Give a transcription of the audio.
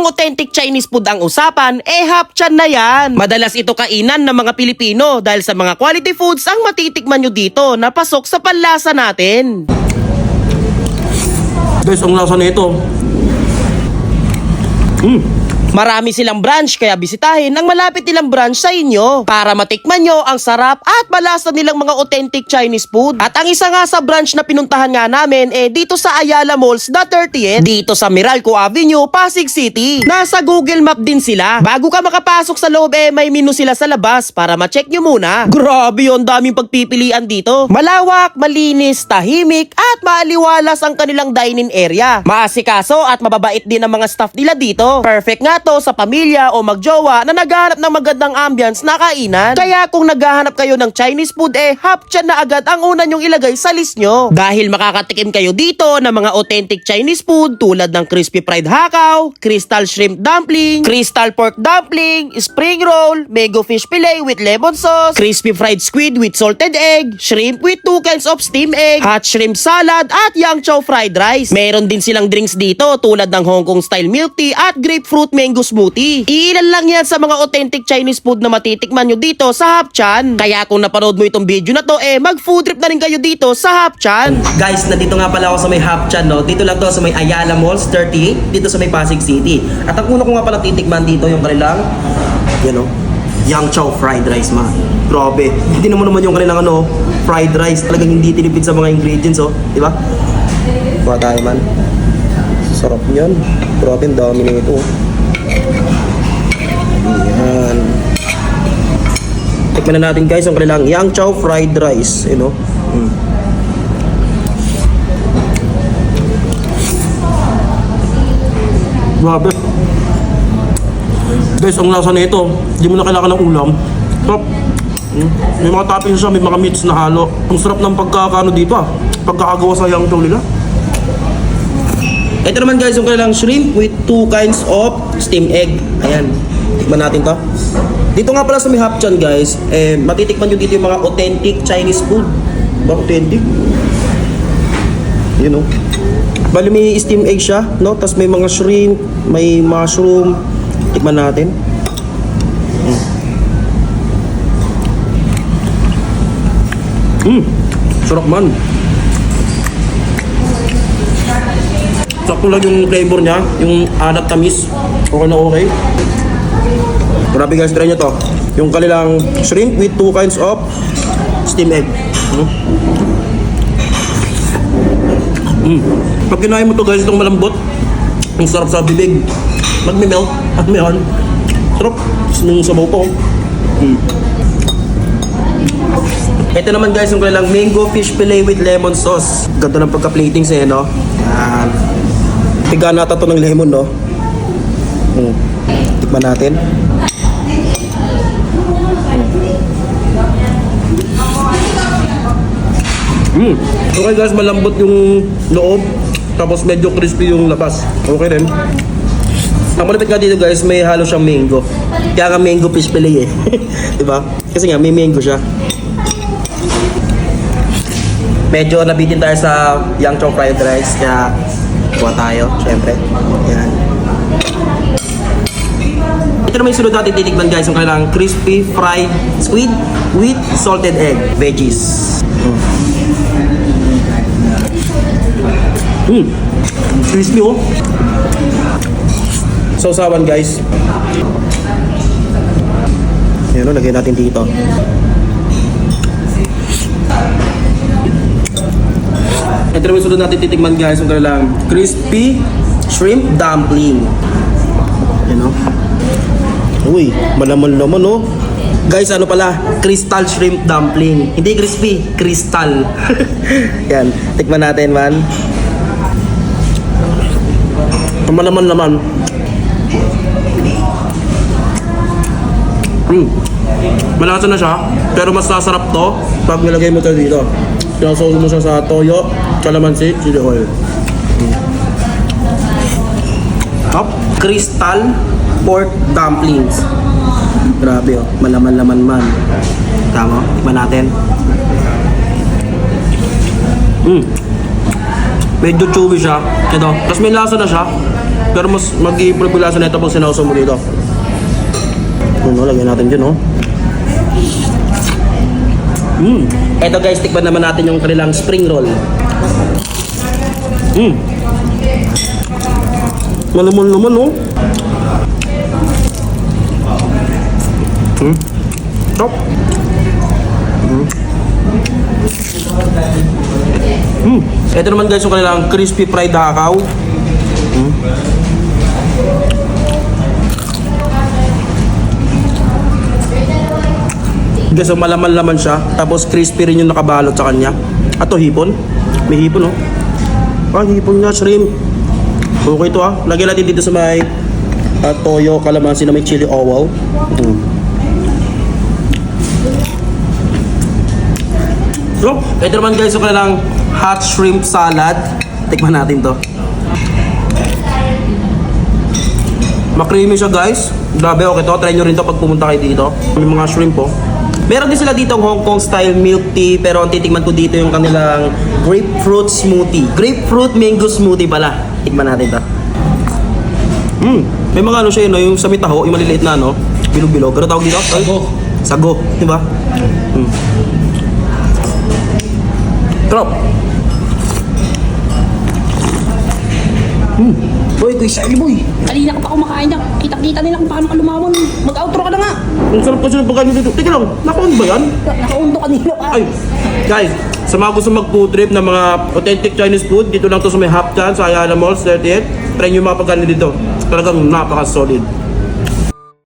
kung authentic Chinese food ang usapan, eh hapchan na yan. Madalas ito kainan ng mga Pilipino dahil sa mga quality foods ang matitikman nyo dito na pasok sa panlasa natin. Guys, ang lasa nito. Mm. Marami silang branch kaya bisitahin ang malapit nilang branch sa inyo para matikman nyo ang sarap at malasa nilang mga authentic Chinese food. At ang isa nga sa branch na pinuntahan nga namin eh dito sa Ayala Malls the 30th dito sa Meralco Avenue, Pasig City. Nasa Google Map din sila. Bago ka makapasok sa loob eh may menu sila sa labas para ma-check nyo muna. Grabe yun, daming pagpipilian dito. Malawak, malinis, tahimik at maaliwalas ang kanilang dining area. Maasikaso at mababait din ang mga staff nila dito. Perfect nga to sa pamilya o magjowa na naghahanap ng magandang ambience na kainan. Kaya kung naghahanap kayo ng Chinese food eh, hapchan na agad ang una nyong ilagay sa list nyo. Dahil makakatikim kayo dito ng mga authentic Chinese food tulad ng crispy fried hakaw, crystal shrimp dumpling, crystal pork dumpling, spring roll, mango fish fillet with lemon sauce, crispy fried squid with salted egg, shrimp with two kinds of steamed egg, hot shrimp salad at yang chow fried rice. Meron din silang drinks dito tulad ng Hong Kong style milk tea at grapefruit mango smoothie. Ilan lang yan sa mga authentic Chinese food na matitikman nyo dito sa Hapchan. Kaya kung napanood mo itong video na to, eh mag food trip na rin kayo dito sa Hapchan. Guys, nandito nga pala ako sa may Hapchan, no? Dito lang to sa may Ayala Malls 38, dito sa may Pasig City. At ang una ko nga pala titikman dito yung kanilang, yan o, Yang Chow fried rice, man. Grabe. Hindi naman naman yung kanilang ano, fried rice. Talagang hindi tinipid sa mga ingredients, oh. Di ba? Kuha tayo, man. Sarap niyan. Grabe, ang dami na ito. oh. Tikman na natin guys ang kanilang Yang Chow fried rice, you know. Mm. Grabe. Guys, ang lasa nito, hindi mo na kailangan ng ulam. Top. Mm. May mga toppings siya, may mga meats na halo. Ang sarap ng pagkakano dito ah. Pagkakagawa sa Yang Chow nila. Ito naman guys, yung kanilang shrimp with two kinds of steamed egg. Ayan. Tikman natin to. Dito nga pala sa may Hapchan guys, eh, matitikman nyo dito yung mga authentic Chinese food. Ba authentic? You know. Bali may steamed egg siya, no? Tapos may mga shrimp, may mushroom. Tikman natin. Mm. Mm. Sarap man. Sakto lang yung flavor niya, yung alat tamis. Okay na okay. Grabe guys, try nyo to. Yung kanilang shrimp with two kinds of steamed egg. Mm. Mm. Pag kinain mo to guys, itong malambot, ang sarap sa bibig. Magme-melt at meron. Tapos yung sabaw pa. oh. Mm. Ito naman guys, yung kanilang mango fish fillet with lemon sauce. Ganda ng pagka-plating sa'yo, no? Yan. Tiga nata to ng lemon, no? Mm. Tikman natin. Mm. Okay guys, malambot yung loob. Tapos medyo crispy yung labas. Okay rin. Ang malapit nga dito guys, may halo siyang mango. Kaya nga mango fish fillet eh. diba? Kasi nga may mango siya. Medyo nabitin tayo sa Yang Chow fried rice. Kaya kuha tayo, syempre. Yan. Ito naman yung sunod natin titikman guys, yung kanilang crispy fried squid with salted egg, veggies. Mm. Crispy oh. Sausawan guys. Yan o, lagay natin dito. Ito naman sunod natin titikman guys, yung kanilang crispy shrimp dumpling. Yan o. Uy, malaman naman oh. Guys, ano pala? Crystal shrimp dumpling. Hindi crispy, crystal. Yan, tikman natin man. Ang malaman naman. Mm. Malasa na siya, pero mas sasarap to pag nilagay mo to dito. Sinasawag mo siya sa toyo, calamansi, chili oil. Mm. Top, crystal pork dumplings. Grabe oh, malaman-laman man. Tama, tikman natin. Mm. Medyo chewy siya. Ito. Tapos may lasa na siya. Pero mas mag-i-improve yung lasa nito pag sinausaw mo dito. Ano, lagyan natin dyan, oh. Mm. Ito guys, tikman naman natin yung kanilang spring roll. Mm. Malaman naman, oh. Mm. Top. Mm. Mm. Ito naman guys yung kanilang crispy fried hakaw. Mm. Guys, so malaman-laman siya. Tapos crispy rin yung nakabalot sa kanya. Ato hipon. May hipon, oh. Ah, hipon nga, shrimp. Okay to ah. Lagyan natin dito sa may ah, toyo, kalamansi na may chili oil. Mm. So, ito naman guys, yung kanilang hot shrimp salad. Tikman natin to. Makrimi siya guys. Grabe, okay to. Try nyo rin to pag pumunta kayo dito. May mga shrimp po. Meron din sila dito Hong Kong style milk tea pero ang titikman ko dito yung kanilang grapefruit smoothie. Grapefruit mango smoothie pala. Tikman natin to. Mm, may mga ano siya yun, no? yung sa may taho, yung maliliit na ano, bilog-bilog. Ano tawag dito? Ay, Sago. Sago, di ba? Mm. Trop. Boy, ito isa boy. Kanina ka pa kumakain niya. Kita-kita nila kung paano ka lumamon. Mag-outro ka na nga. Ang sarap kasi ng pagkain dito. Teka lang, nakaon ba yan? Nakaundo kanina pa. Ay, guys, sa mga gusto mag-food trip ng mga authentic Chinese food, dito lang to sa may Half Chan, sa Ayala Mall, 38. Try nyo yung mga pagkain dito. Talagang napaka-solid.